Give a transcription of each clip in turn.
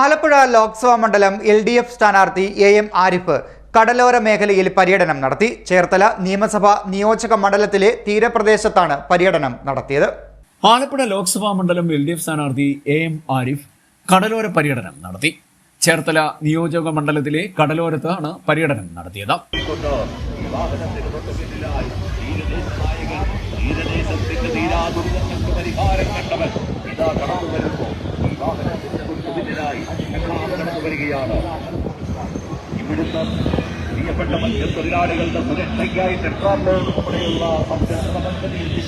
ആലപ്പുഴ ലോക്സഭാ മണ്ഡലം L D F സ്ഥാനാർത്ഥി A M Arif കടലോര മേഖലയിൽ പര്യടനം നടത്തി. ചേർത്തല നിയമസഭാ നിയോജക മണ്ഡലത്തിലെ തീരപ്രദേശത്താണ് പര്യടനം നടത്തിയത്. ആലപ്പുഴ ലോക്സഭാ മണ്ഡലം എൽ ഡി എഫ് സ്ഥാനാർത്ഥി എ എം ആരിഫ് കടലോര പര്യടനം നടത്തി. ചേർത്തല നിയോജക മണ്ഡലത്തിലെ കടലോരത്താണ് പര്യടനം നടത്തിയത്. തീരദേശത്തിന്റെ പരിഹാരം കണ്ടവൻ. ഇതാ കടന്നു വരുന്നു ഈ വാഹനത്തിന്റെ തൊട്ടുപിന്നിലായി ഞങ്ങളാ കടന്നു വരികയാണ് ഇവിടുന്ന് പ്രിയപ്പെട്ട മത്സ്യത്തൊഴിലാളികളുടെ സുരക്ഷയ്ക്കായി ടെട്രാപ്പോഡ് ഉൾപ്പെടെയുള്ള സംരക്ഷണ പദ്ധതിയിൽ ഈ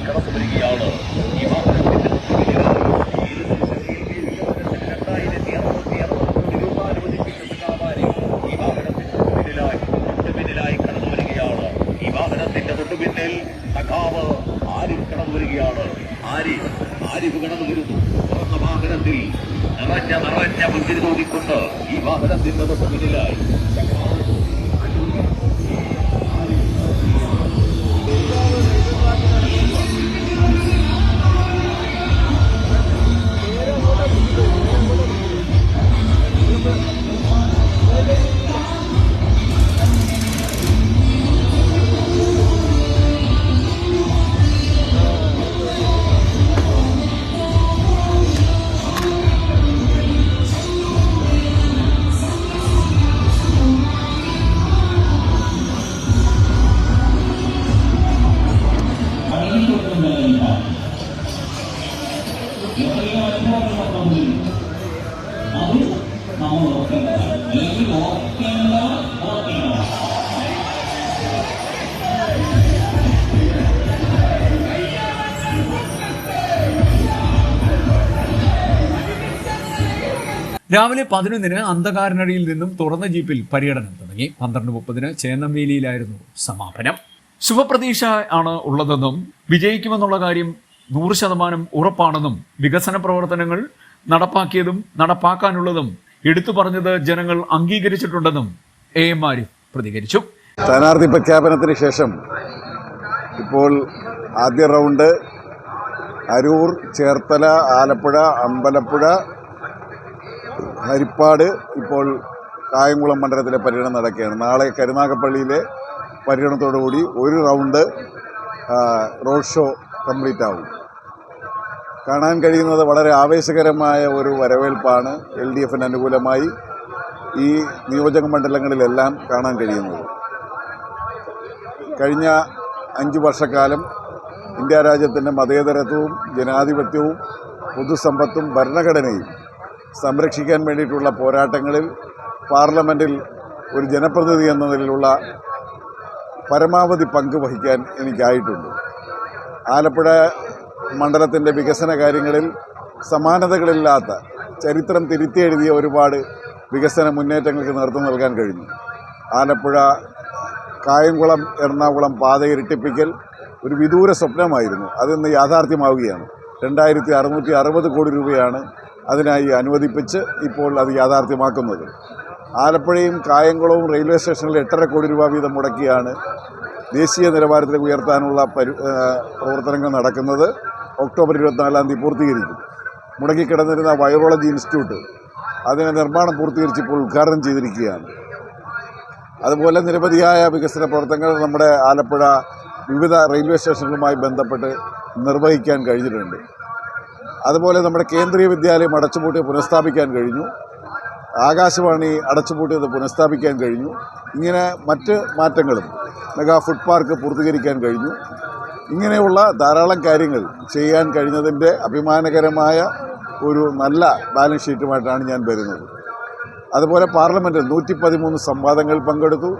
കടന്നു വരികയാണ് ഈ വാഹനത്തിന്റെ തൊട്ടുപിന്നിൽ കടന്നു വരികയാണ് കടന്നു വരുന്നു നിറഞ്ഞ നിറഞ്ഞ മുന്തിരി തൂക്കിക്കൊണ്ട് രാവിലെ പതിനൊന്നിന് അന്ധകാരനടിയിൽ നിന്നും തുറന്ന ജീപ്പിൽ പര്യടനം തുടങ്ങി. പന്ത്രണ്ട് മുപ്പതിന് ചേന്നംവേലിയിലായിരുന്നു സമാപനം. ശുഭപ്രതീക്ഷ ആണ് ഉള്ളതെന്നും വിജയിക്കുമെന്നുള്ള കാര്യം നൂറ് ശതമാനം ഉറപ്പാണെന്നും വികസന പ്രവർത്തനങ്ങൾ നടപ്പാക്കിയതും നടപ്പാക്കാനുള്ളതും എടുത്തു പറഞ്ഞത് ജനങ്ങൾ അംഗീകരിച്ചിട്ടുണ്ടെന്നും എ എം ആരിഫ് പ്രതികരിച്ചു. സ്ഥാനാർത്ഥി പ്രഖ്യാപനത്തിന് ശേഷം ഇപ്പോൾ ആദ്യ റൗണ്ട് അരൂർ ചേർത്തല ആലപ്പുഴ അമ്പലപ്പുഴ ഹരിപ്പാട് ഇപ്പോൾ കായംകുളം മണ്ഡലത്തിലെ പര്യടനം നടക്കുകയാണ്. നാളെ കരുനാഗപ്പള്ളിയിലെ പര്യടനത്തോടുകൂടി ഒരു റൗണ്ട് റോഡ് ഷോ കംപ്ലീറ്റ് ആവും. കാണാൻ കഴിയുന്നത് വളരെ ആവേശകരമായ ഒരു വരവേൽപ്പാണ് എൽ ഡി എഫിന് അനുകൂലമായി ഈ നിയോജക മണ്ഡലങ്ങളിലെല്ലാം കാണാൻ കഴിയുന്നത്. കഴിഞ്ഞ അഞ്ച് വർഷക്കാലം ഇന്ത്യ രാജ്യത്തിന്റെ മതേതരത്വവും ജനാധിപത്യവും പൊതുസമ്പത്തും ഭരണഘടനയും സംരക്ഷിക്കാൻ വേണ്ടിയിട്ടുള്ള പോരാട്ടങ്ങളിൽ പാർലമെന്റിൽ ഒരു ജനപ്രതിനിധി എന്ന നിലയിലുള്ള പരമാവധി പങ്ക് വഹിക്കാൻ എനിക്കായിട്ടുണ്ട്. ആലപ്പുഴ മണ്ഡലത്തിന്റെ വികസന കാര്യങ്ങളിൽ സമാനതകളില്ലാത്ത ചരിത്രം തിരുത്തിയെഴുതിയ ഒരുപാട് വികസന മുന്നേറ്റങ്ങൾക്ക് നേതൃത്വം നൽകാൻ കഴിഞ്ഞു. ആലപ്പുഴ കായംകുളം എറണാകുളം പാത ഇരട്ടിപ്പിക്കൽ ഒരു വിദൂര സ്വപ്നമായിരുന്നു. അതിന്ന് യാഥാർത്ഥ്യമാവുകയാണ്. രണ്ടായിരത്തി അറുന്നൂറ്റി അറുപത് കോടി രൂപയാണ് അതിനായി അനുവദിപ്പിച്ച് ഇപ്പോൾ അത് യാഥാർത്ഥ്യമാക്കുന്നത്. ആലപ്പുഴയും കായംകുളവും റെയിൽവേ സ്റ്റേഷനിൽ എട്ടര കോടി രൂപ വീതം മുടക്കിയാണ് ദേശീയ നിലവാരത്തിലേക്ക് ഉയർത്താനുള്ള പരി പ്രവർത്തനങ്ങൾ നടക്കുന്നത് ഒക്ടോബർ ഇരുപത്തിനാലാം തീയതി പൂർത്തീകരിക്കും. മുടങ്ങിക്കിടന്നിരുന്ന വൈറോളജി ഇൻസ്റ്റിറ്റ്യൂട്ട് അതിന്റെ നിർമ്മാണം പൂർത്തീകരിച്ച് ഇപ്പോൾ ഉദ്ഘാടനം ചെയ്തിരിക്കുകയാണ്. അതുപോലെ നിരവധിയായ വികസന പ്രവർത്തനങ്ങൾ നമ്മുടെ ആലപ്പുഴ വിവിധ റെയിൽവേ സ്റ്റേഷനുകളുമായി ബന്ധപ്പെട്ട് നിർവഹിക്കാൻ കഴിഞ്ഞിട്ടുണ്ട്. അതുപോലെ നമ്മുടെ കേന്ദ്രീയ വിദ്യാലയം അടച്ചുപൂട്ടി പുനഃസ്ഥാപിക്കാൻ കഴിഞ്ഞു. ആകാശവാണി അടച്ചുപൂട്ടിയത് പുനഃസ്ഥാപിക്കാൻ കഴിഞ്ഞു. ഇങ്ങനെ മറ്റ് മാറ്റങ്ങളും മെഗാ ഫുഡ് പാർക്ക് പൂർത്തീകരിക്കാൻ കഴിഞ്ഞു. ഇങ്ങനെയുള്ള ധാരാളം കാര്യങ്ങൾ ചെയ്യാൻ കഴിഞ്ഞതിന്റെ അഭിമാനകരമായ ഒരു നല്ല ബാലൻസ് ഷീറ്റുമായിട്ടാണ് ഞാൻ വരുന്നത്. അതുപോലെ പാർലമെന്റിൽ നൂറ്റി പതിമൂന്ന് സംവാദങ്ങൾ പങ്കെടുത്തു.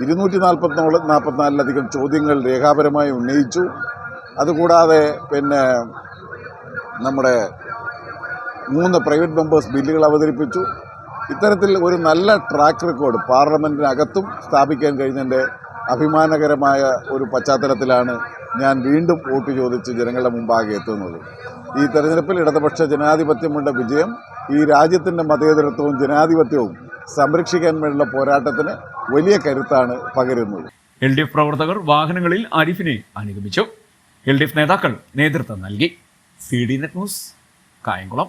ഇരുന്നൂറ്റി നാൽപ്പത്തിനോൾ നാൽപ്പത്തിനാലിലധികം ചോദ്യങ്ങൾ രേഖാപരമായി ഉന്നയിച്ചു. അതുകൂടാതെ പിന്നെ നമ്മുടെ മൂന്ന് പ്രൈവറ്റ് മെമ്പേഴ്സ് ബില്ലുകൾ അവതരിപ്പിച്ചു. ഇത്തരത്തിൽ ഒരു നല്ല ട്രാക്ക് റെക്കോർഡ് പാർലമെന്റിനകത്തും സ്ഥാപിക്കാൻ കഴിഞ്ഞതിന്റെ അഭിമാനകരമായ ഒരു പശ്ചാത്തലത്തിലാണ് ഞാൻ വീണ്ടും വോട്ട് ചോദിച്ച് ജനങ്ങളുടെ മുമ്പാകെ എത്തുന്നത്. ഈ തെരഞ്ഞെടുപ്പിൽ ഇടതുപക്ഷ ജനാധിപത്യമുള്ള വിജയം ഈ രാജ്യത്തിന്റെ മതേതരത്വവും ജനാധിപത്യവും സംരക്ഷിക്കാൻ വേണ്ടിയുള്ള പോരാട്ടത്തിന് വലിയ കരുത്താണ് പകരുന്നത്. എൽ ഡി എഫ് പ്രവർത്തകർ വാഹനങ്ങളിൽ ആരിഫിനെ അനുഗമിച്ചു. എൽ ഡി എഫ് നേതാക്കൾ നേതൃത്വം നൽകി. C D net news Kayamkulam.